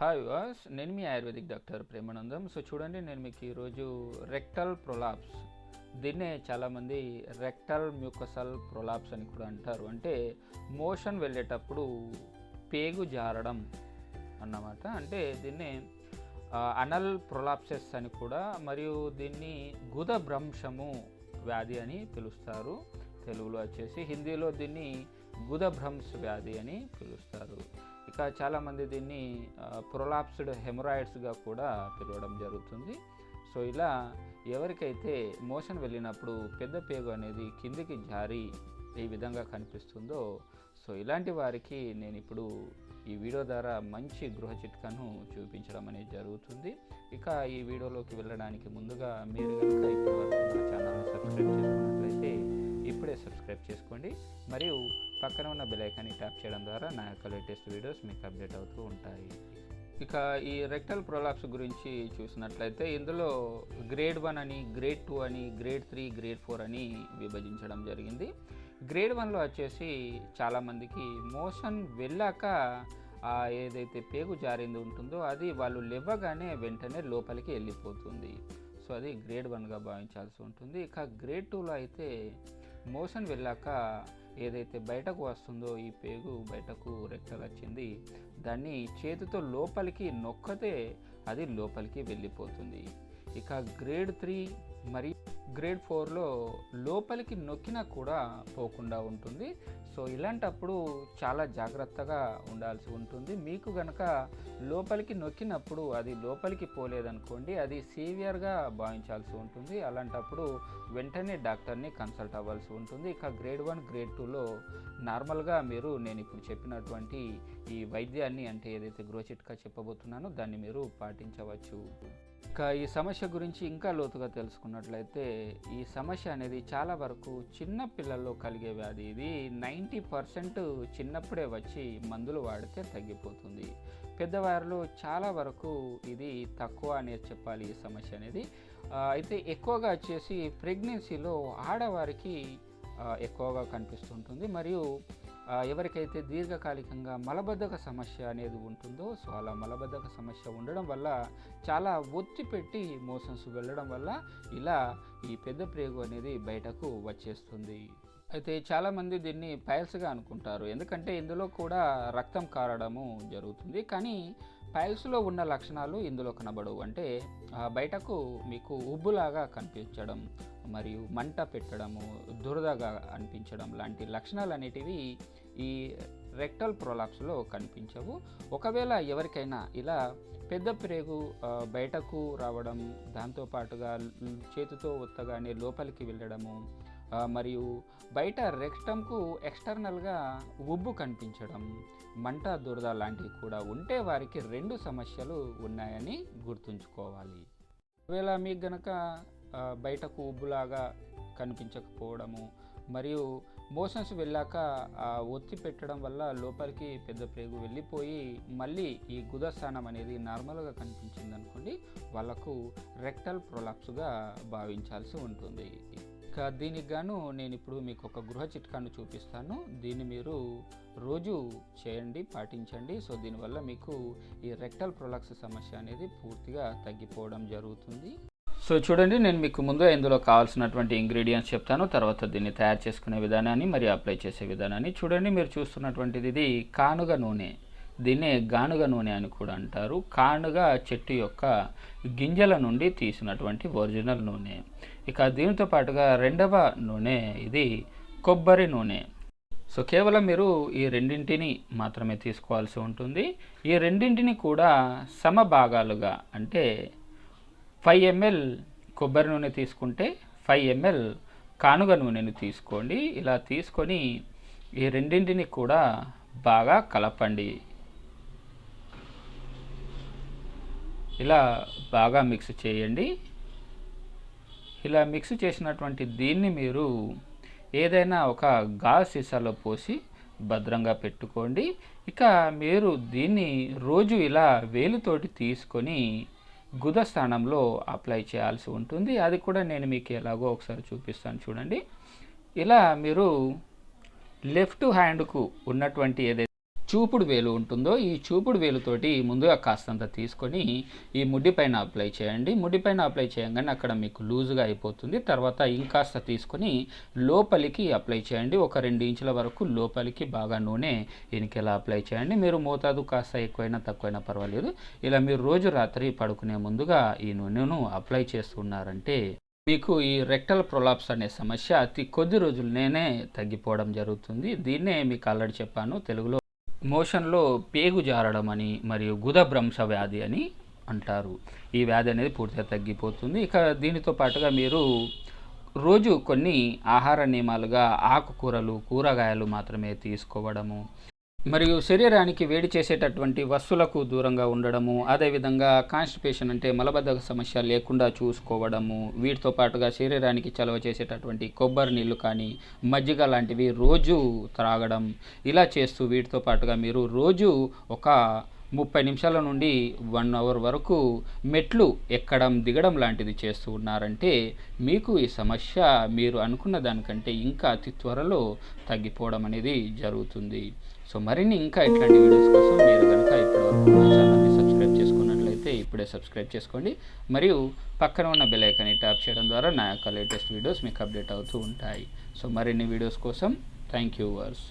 Hi వాస్ నేను మీ ఆయుర్వేదిక్ డాక్టర్ ప్రేమానందం. సో చూడండి నేను మీకు ఈరోజు రెక్టల్ ప్రొలాప్స్ దీన్నే చాలామంది రెక్టల్ మ్యూకసల్ ప్రొలాప్స్ అని కూడా అంటారు. అంటే మోషన్ వెళ్ళేటప్పుడు పేగు జారడం అన్నమాట. అంటే దీన్నే అనల్ ప్రొలాప్సెస్ అని కూడా మరియు దీన్ని గుద భ్రంశము వ్యాధి అని పిలుస్తారు. తెలుగులో వచ్చేసి హిందీలో దీన్ని గుదభ్రంశ్ వ్యాధి అని పిలుస్తారు. ఇక చాలామంది దీన్ని ప్రొలాప్స్డ్ హెమరాయిడ్స్గా కూడా పిలవడం జరుగుతుంది. సో ఇలా ఎవరికైతే మోషన్ వెళ్ళినప్పుడు పెద్ద పేగు అనేది కిందికి జారి ఈ విధంగా కనిపిస్తుందో సో ఇలాంటి వారికి నేను ఇప్పుడు ఈ వీడియో ద్వారా మంచి గృహ చిట్కాను చూపించడం అనేది జరుగుతుంది. ఇక ఈ వీడియోలోకి వెళ్ళడానికి ముందుగా మీరు కనుక ఇప్పటివరకు నా ఛానల్ని సబ్స్క్రైబ్ చేసుకున్నట్లయితే ఇప్పుడే సబ్స్క్రైబ్ చేసుకోండి. మరియు పక్కన ఉన్న బెలైకాన్ని ట్యాప్ చేయడం ద్వారా నా యొక్క లేటెస్ట్ వీడియోస్ మీకు అప్డేట్ అవుతూ ఉంటాయి. ఇక ఈ రెక్టల్ ప్రొలాప్స్ గురించి చూసినట్లయితే ఇందులో గ్రేడ్ వన్ అని గ్రేడ్ టూ అని గ్రేడ్ త్రీ గ్రేడ్ ఫోర్ అని విభజించడం జరిగింది. గ్రేడ్ వన్లో వచ్చేసి చాలామందికి మోషన్ వెళ్ళాక ఏదైతే పేగు జారింది ఉంటుందో అది వాళ్ళు లేవగానే వెంటనే లోపలికి వెళ్ళిపోతుంది. సో అది గ్రేడ్ వన్గా భావించాల్సి ఉంటుంది. ఇక గ్రేడ్ టూలో అయితే మోషన్ వెళ్ళాక ఏదైతే బయటకు వస్తుందో ఈ పేగు బయటకు రెక్కలు వచ్చింది దాన్ని చేతితో లోపలికి నొక్కతే అది లోపలికి వెళ్ళిపోతుంది. ఇక గ్రేడ్ త్రీ మరి గ్రేడ్ ఫోర్లో లోపలికి నొక్కినా కూడా పోకుండా ఉంటుంది. సో ఇలాంటప్పుడు చాలా జాగ్రత్తగా ఉండాల్సి ఉంటుంది. మీకు గనక లోపలికి నొక్కినప్పుడు అది లోపలికి పోలేదనుకోండి అది సీవియర్గా భావించాల్సి ఉంటుంది. అలాంటప్పుడు వెంటనే డాక్టర్ని కన్సల్ట్ అవ్వాల్సి ఉంటుంది. ఇక గ్రేడ్ వన్ గ్రేడ్ టూలో నార్మల్గా మీరు నేను ఇప్పుడు చెప్పినటువంటి ఈ వైద్యాన్ని అంటే ఏదైతే గ్రోచిట్గా చెప్పబోతున్నానో దాన్ని మీరు పాటించవచ్చు. ఇక ఈ సమస్య గురించి ఇంకా లోతుగా తెలుసుకున్నట్లయితే ఈ సమస్య అనేది చాలా వరకు చిన్న పిల్లల్లో కలిగే వ్యాధి. ఇది నైంటీ పర్సెంట్ చిన్నప్పుడే వచ్చి మందులు వాడితే తగ్గిపోతుంది. పెద్దవారిలో చాలా వరకు ఇది తక్కువ అనేది చెప్పాలి ఈ సమస్య అనేది. అయితే ఎక్కువగా వచ్చేసి ప్రెగ్నెన్సీలో ఆడవారికి ఎక్కువగా కనిపిస్తుంటుంది. మరియు ఎవరికైతే దీర్ఘకాలికంగా మలబద్ధక సమస్య అనేది ఉంటుందో సో అలా మలబద్ధక సమస్య ఉండడం వల్ల చాలా ఒత్తి పెట్టి మోషన్స్ వెళ్ళడం వల్ల ఇలా ఈ పెద్ద ప్రేగు అనేది బయటకు వచ్చేస్తుంది. అయితే చాలామంది దీన్ని పైల్స్గా అనుకుంటారు. ఎందుకంటే ఇందులో కూడా రక్తం కారడము జరుగుతుంది. కానీ పైల్స్లో ఉన్న లక్షణాలు ఇందులో కనబడవు. అంటే బయటకు మీకు ఉబ్బులాగా కనిపించడం మరియు మంట పెట్టడము దురదగా అనిపించడం లాంటి లక్షణాలు అనేటివి ఈ రెక్టల్ ప్రొలాప్స్లో కనిపించవు. ఒకవేళ ఎవరికైనా ఇలా పెద్ద ప్రేగు బయటకు రావడం దాంతోపాటుగా చేతితో ఒత్తగానే లోపలికి వెళ్ళడము మరియు బయట రెక్టంకు ఎక్స్టర్నల్గా ఉబ్బు కనిపించడం మంట దురద లాంటివి కూడా ఉంటే వారికి రెండు సమస్యలు ఉన్నాయని గుర్తుంచుకోవాలి. ఒకవేళ మీకు గనక బయటకు ఉబ్బులాగా కనిపించకపోవడము. మరియు మోషన్స్ వెళ్ళాక ఆ ఒత్తి పెట్టడం వల్ల లోపలికి పెద్ద ప్రేగు వెళ్ళిపోయి మళ్ళీ ఈ గుదస్థానం అనేది నార్మల్గా కనిపించింది అనుకోండి వాళ్ళకు రెక్టల్ ప్రొలాప్స్గా భావించాల్సి ఉంటుంది. ఇక దీనికి గాను నేను ఇప్పుడు మీకు ఒక గృహ చిట్కాను చూపిస్తాను. దీన్ని మీరు రోజు చేయండి పాటించండి. సో దీనివల్ల మీకు ఈ రెక్టల్ ప్రొలాక్స్ సమస్య అనేది పూర్తిగా తగ్గిపోవడం జరుగుతుంది. సో చూడండి నేను మీకు ముందు ఇందులో కావాల్సినటువంటి ఇంగ్రీడియంట్స్ చెప్తాను. తర్వాత దీన్ని తయారు చేసుకునే విధానాన్ని మరి అప్లై చేసే విధానాన్ని. చూడండి మీరు చూస్తున్నటువంటిది ఇది కానుగ నూనె. దీన్నే గానుగ నూనె అని కూడా అంటారు. కానుగ చెట్టు యొక్క గింజల నుండి తీసినటువంటి ఒరిజినల్ నూనె. ఇక దీనితో పాటుగా రెండవ నూనె ఇది కొబ్బరి నూనె. సో కేవలం మీరు ఈ రెండింటిని మాత్రమే తీసుకోవాల్సి ఉంటుంది. ఈ రెండింటిని కూడా సమభాగాలుగా అంటే ఫైవ్ ఎంఎల్ కొబ్బరి నూనె తీసుకుంటే ఫైవ్ ఎంఎల్ కానుగ నూనెను తీసుకోండి. ఇలా తీసుకొని ఈ రెండింటిని కూడా బాగా కలపండి. ఇలా బాగా మిక్స్ చేయండి. ఇలా మిక్స్ చేసినటువంటి దీన్ని మీరు ఏదైనా ఒక గాజు సీసాలో పోసి భద్రంగా పెట్టుకోండి. ఇక మీరు దీన్ని రోజు ఇలా వేలుతోటి తీసుకొని గుద స్థానంలో అప్లై చేయాల్సి ఉంటుంది. అది కూడా నేను మీకు ఎలాగో ఒకసారి చూపిస్తాను. చూడండి. ఇలా మీరు లెఫ్ట్ హ్యాండ్కు ఉన్నటువంటి ఏదైతే చూపుడు వేలు ఉంటుందో ఈ చూపుడు వేలుతోటి ముందుగా కాస్తంత తీసుకొని ఈ ముడ్డి పైన అప్లై చేయండి. ముడ్డి పైన అప్లై చేయగానే అక్కడ మీకు లూజుగా అయిపోతుంది. తర్వాత ఇంకాస్త తీసుకొని లోపలికి అప్లై చేయండి. ఒక రెండు ఇంచుల వరకు లోపలికి బాగా నూనె ఎనికెలా అప్లై చేయండి. మీరు మోతాదు కాస్త ఎక్కువైనా తక్కువైనా పర్వాలేదు. ఇలా మీరు రోజు రాత్రి పడుకునే ముందుగా ఈ నూనెను అప్లై చేస్తున్నారంటే మీకు ఈ రెక్టల్ ప్రొలాప్స్ అనే సమస్య అతి కొద్ది రోజులనే తగ్గిపోవడం జరుగుతుంది. దీన్నే మీకు ఆల్రెడీ చెప్పాను. తెలుగులో మోషన్లో పేగు జారడం అని మరియు గుద భ్రంశ వ్యాధి అని అంటారు. ఈ వ్యాధి అనేది పూర్తిగా తగ్గిపోతుంది. ఇక దీనితో పాటుగా మీరు రోజు కొన్ని ఆహార నియమాలుగా ఆకుకూరలు కూరగాయలు మాత్రమే తీసుకోవడము మరియు శరీరానికి వేడి చేసేటటువంటి వస్తువులకు దూరంగా ఉండడము అదేవిధంగా కాన్స్టిపేషన్ అంటే మలబద్ధక సమస్య లేకుండా చూసుకోవడము వీటితో పాటుగా శరీరానికి చలవ చేసేటటువంటి కొబ్బరి నీళ్ళు కానీ మజ్జిగ లాంటివి రోజు త్రాగడం ఇలా చేస్తూ వీటితో పాటుగా మీరు రోజు ఒక ముప్పై నిమిషాల నుండి వన్ అవర్ వరకు మెట్లు ఎక్కడం దిగడం లాంటిది చేస్తూ ఉన్నారంటే మీకు ఈ సమస్య మీరు అనుకున్న దానికంటే ఇంకా అతి త్వరలో తగ్గిపోవడం అనేది జరుగుతుంది. సో మరిన్ని ఇంకా ఇట్లాంటి వీడియోస్ కోసం మీరు కనుక ఇప్పటివరకు మా ఛానల్ని సబ్స్క్రైబ్ చేసుకున్నట్లయితే ఇప్పుడే సబ్స్క్రైబ్ చేసుకోండి. మరియు పక్కన ఉన్న బెల్ ఐకాన్ని ట్యాప్ చేయడం ద్వారా నా యొక్క లేటెస్ట్ వీడియోస్ మీకు అప్డేట్ అవుతూ ఉంటాయి. సో మరిన్ని వీడియోస్ కోసం థ్యాంక్ యూ వర్స్